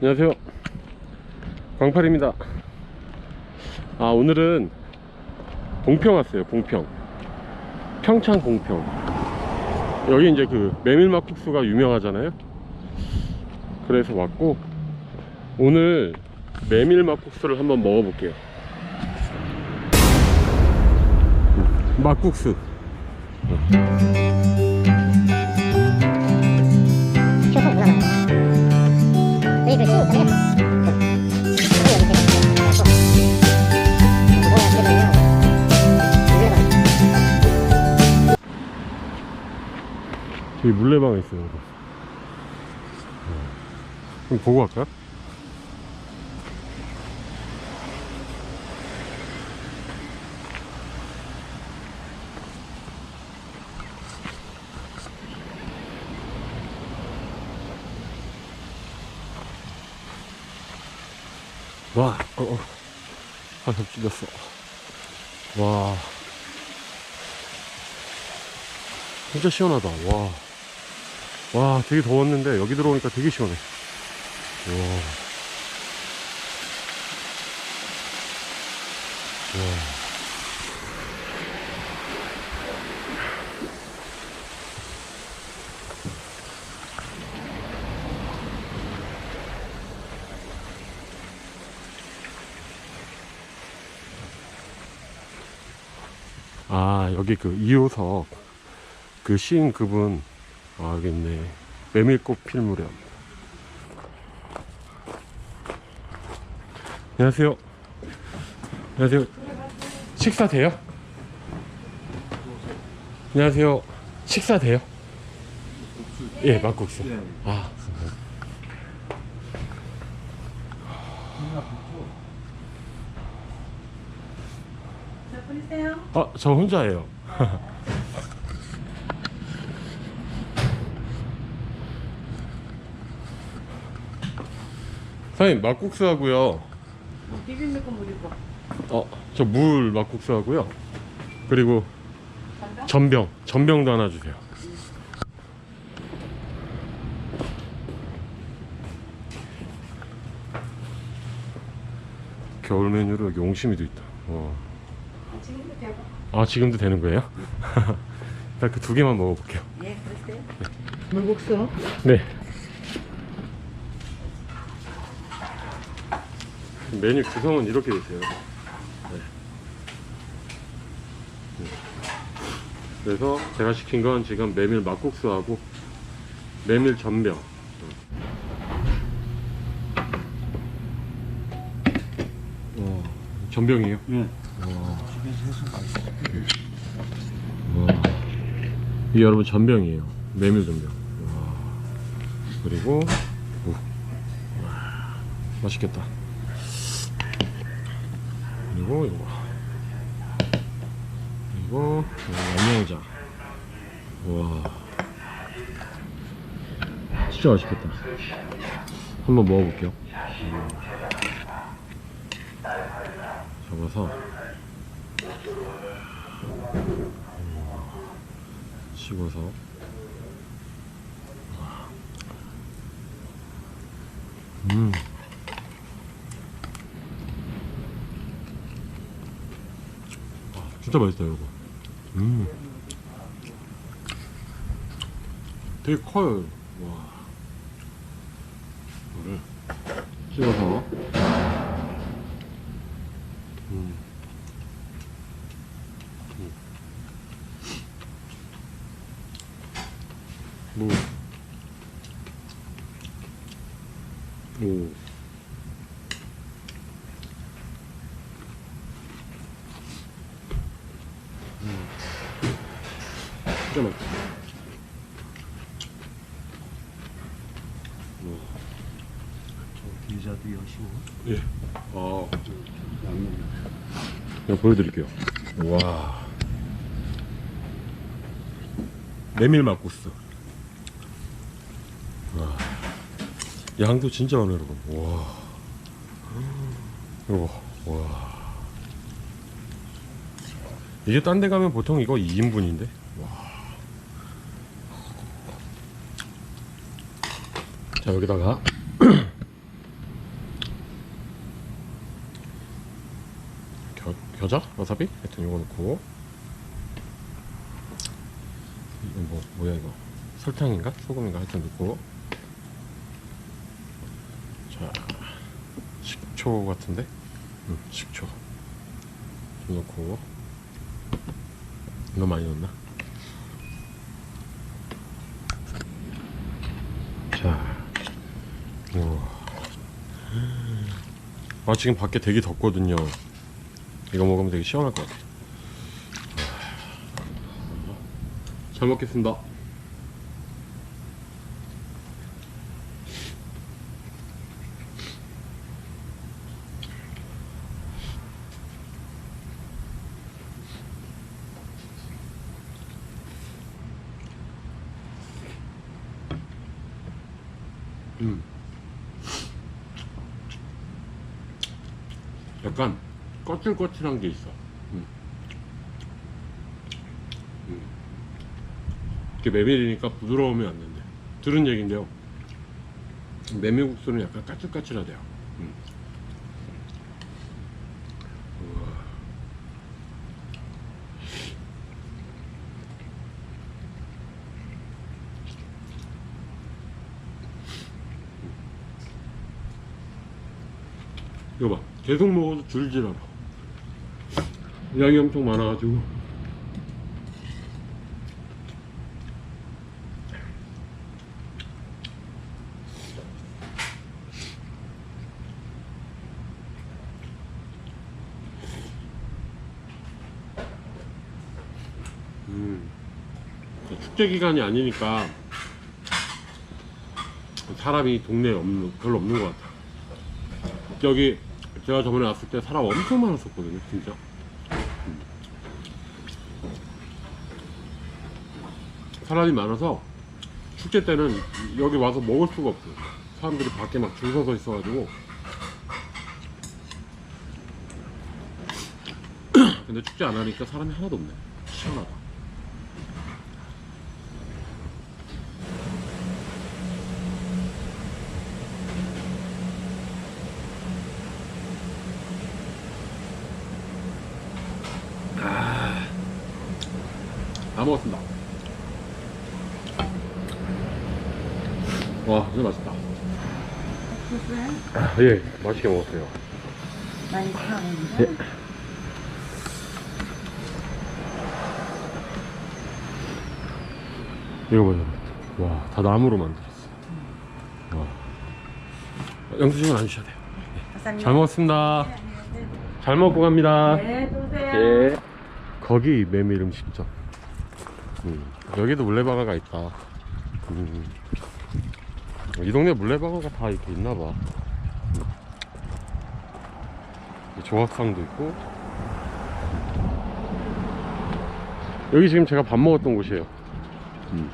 안녕하세요. 광팔입니다. 아 오늘은 봉평 왔어요 봉평. 평창 봉평. 여기 이제 그 메밀막 국수가 유명하잖아요. 그래서 왔고 오늘 메밀막국수를 한번 먹어볼게요 막국수 저기 물레방아 있어요. 그럼 보고 갈까요? 와, 어, 어. 아, 겹 찔렸어. 와. 진짜 시원하다. 와. 와, 되게 더웠는데 여기 들어오니까 되게 시원해. 와. 와. 아, 여기 그 이호석 그 시인 그분 아 여기 있네. 메밀꽃 필 무렵. 안녕하세요. 안녕하세요. 식사 돼요? 안녕하세요. 식사 돼요? 예 막국수. 아 몇 분이세요? 아, 저 혼자예요. 사장님, 막국수 하고요. 비빔면 물 있고 어, 저 물 막국수 하고요. 그리고 간장? 전병, 전병도 하나 주세요. 겨울 메뉴로 여기 옹심이도 있다. 와. 지금도 되고 아, 지금도 되는 거예요? 일단 그 두 개만 먹어볼게요. 예 그랬어요 물국수 네. 메뉴 구성은 이렇게 돼 있어요. 네. 네. 그래서 제가 시킨 건 지금 메밀 막국수하고 메밀 전병. 와, 전병이에요? 네. 와. 이게 여러분 전병이에요. 메밀 전병. 와. 그리고 오. 와. 맛있겠다. 그리고 이거. 그리고 양념장. 와. 진짜 맛있겠다. 한번 먹어볼게요. 음. 잡아서 식어서 음. 아, 진짜 맛있다 여러분 음. 되게 커요 와 이거를 찍어서 음. 무. 오. 음. 진짜 맛있다. 오. 기자도 여시고 예. 아. 제가 보여드릴게요. 와. 메밀 막국수. 와. 양도 진짜 많아요, 여러분. 와. 이거 봐. 와. 이게 딴 데 가면 보통 이거 2인분인데? 와. 자, 여기다가. 겨, 겨자? 와사비? 하여튼 이거 넣고. 이거 뭐, 뭐야 이거? 설탕인가? 소금인가? 하여튼 넣고. 자, 식초 같은데? 응, 식초. 좀 넣고. 너무 많이 넣었나? 자, 우와. 아, 지금 밖에 되게 덥거든요. 이거 먹으면 되게 시원할 것 같아. 잘 먹겠습니다. 음. 약간 거칠거칠한 게 있어. 음. 음. 이렇게 메밀이니까 부드러우면 안 된대. 들은 얘긴데요. 메밀국수는 약간 까칠까칠하대요. 음. 우와. 이거 봐. 계속 먹어도 줄질 않아. 양이 엄청 많아가지고. 음. 축제 기간이 아니니까 사람이 동네에 없는, 별로 없는 것 같아. 여기 제가 저번에 왔을 때 사람 엄청 많았었거든요, 진짜. 음. 사람이 많아서 축제 때는 여기 와서 먹을 수가 없어요. 사람들이 밖에 막 줄 서서 있어가지고. 근데 축제 안 하니까 사람이 하나도 없네. 시원하다. 다 먹었습니다. 와, 진짜 맛있다. 아, 예, 맛있게 먹었어요. 많이 사는데 예. 이거 보자. 와, 다 나무로 만들었어. 와. 영수증은 안 주셔도 돼요. 잘 먹었습니다. 잘 먹고 갑니다. 네. 예. 거기 메밀 음식점. 음, 여기도 물레방아가 있다. 음. 이 동네 물레방아가 다 이렇게 있나봐. 음. 조합상도 있고. 여기 지금 제가 밥 먹었던 곳이에요. 음.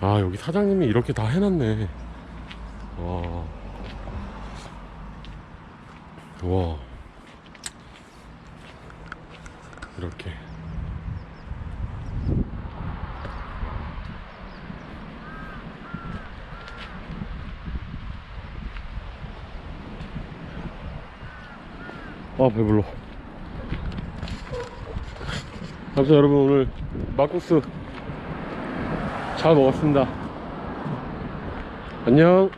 아, 여기 사장님이 이렇게 다 해놨네. 와. 와. 이렇게. 아, 배불러. 아무튼 여러분 오늘 막국수 잘 먹었습니다. 안녕.